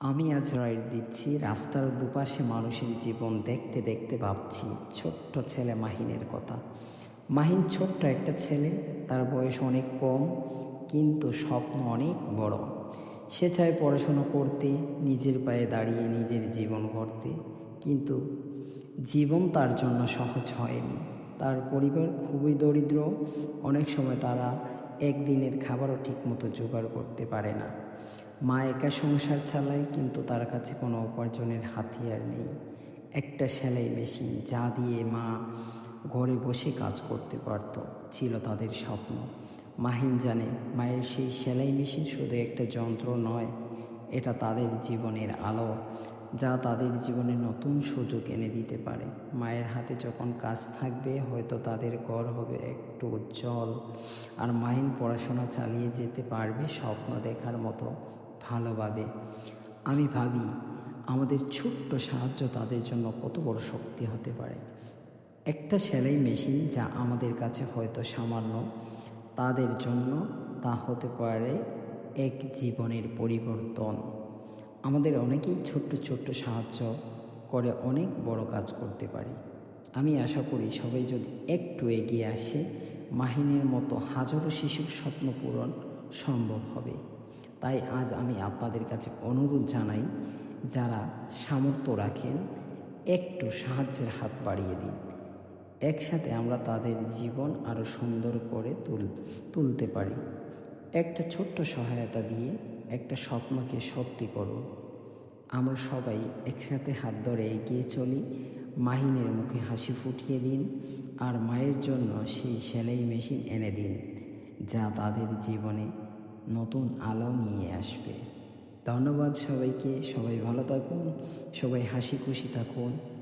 আমি আজ রাইড দিচ্ছি রাস্তার দুপাশে মানুষের জীবন দেখতে দেখতে ভাবছি ছোট্ট ছেলে মাহিনের কথা। মাহিন ছোট্ট একটা ছেলে, তার বয়স অনেক কম, কিন্তু স্বপ্ন অনেক বড়। সে চায় পড়াশুনো করতে, নিজের পায়ে দাঁড়িয়ে নিজের জীবন গড়তে, কিন্তু জীবন তার জন্য সহজ হয়নি। তার পরিবার খুবই দরিদ্র, অনেক সময় তারা একদিনের খাবারও ঠিকমতো জোগাড় করতে পারে না। মা একা সংসার চালায়, কিন্তু তার কাছে কোনো উপার্জনের হাতিয়ার নেই। একটা সেলাই মেশিন, যা দিয়ে মা ঘরে বসে কাজ করতে পারত, ছিল তাদের স্বপ্ন। মাহিন জানে, মায়ের সেই সেলাই মেশিন শুধু একটা যন্ত্র নয়, এটা তাদের জীবনের আলো, যা তাদের জীবনে নতুন সুযোগ এনে দিতে পারে। মায়ের হাতে যখন কাজ থাকবে, হয়তো তাদের ঘর হবে একটু উজ্জ্বল, আর মাহিন পড়াশোনা চালিয়ে যেতে পারবে স্বপ্ন দেখার মতো। ভালোভাবে। আমি ভাবি, আমাদের ছোট্ট সাহায্য তাদের জন্য কত বড় শক্তি হতে পারে। একটা সেলাই মেশিন যা আমাদের কাছে হয়তো সামান্য, তাদের জন্য তা হতে পারে এক জীবনের পরিবর্তন। আমাদের অনেকেই ছোট্ট ছোট্ট সাহায্য করে অনেক বড় কাজ করতে পারি। আমি আশা করি সবাই যদি একটু এগিয়ে আসে, মাহিনের মতো হাজারো শিশুর স্বপ্ন পূরণ সম্ভব হবে। তাই আজ আমি আপনাদের কাছে অনুরোধ জানাই, যারা সামর্থ্য রাখেন, একটু সাহায্যের হাত বাড়িয়ে দিন। একসাথে আমরা তাদের জীবন আরও সুন্দর করে তুল, তুলতে পারি। একটা ছোট্ট সহায়তা দিয়ে একটা স্বপ্নকে সত্যি করুন। আমরা সবাই একসাথে হাত ধরে এগিয়ে চলি, মাহিনের মুখে হাসি ফুটিয়ে দিন, আর মায়ের জন্য সেই সেলাই মেশিন এনে দিন, যা তাদের জীবনে নতুন আলো নিয়ে আসবে। ধন্যবাদ সবাইকে। সবাই ভালো থাকুন। সবাই হাসি খুশি থাকুন।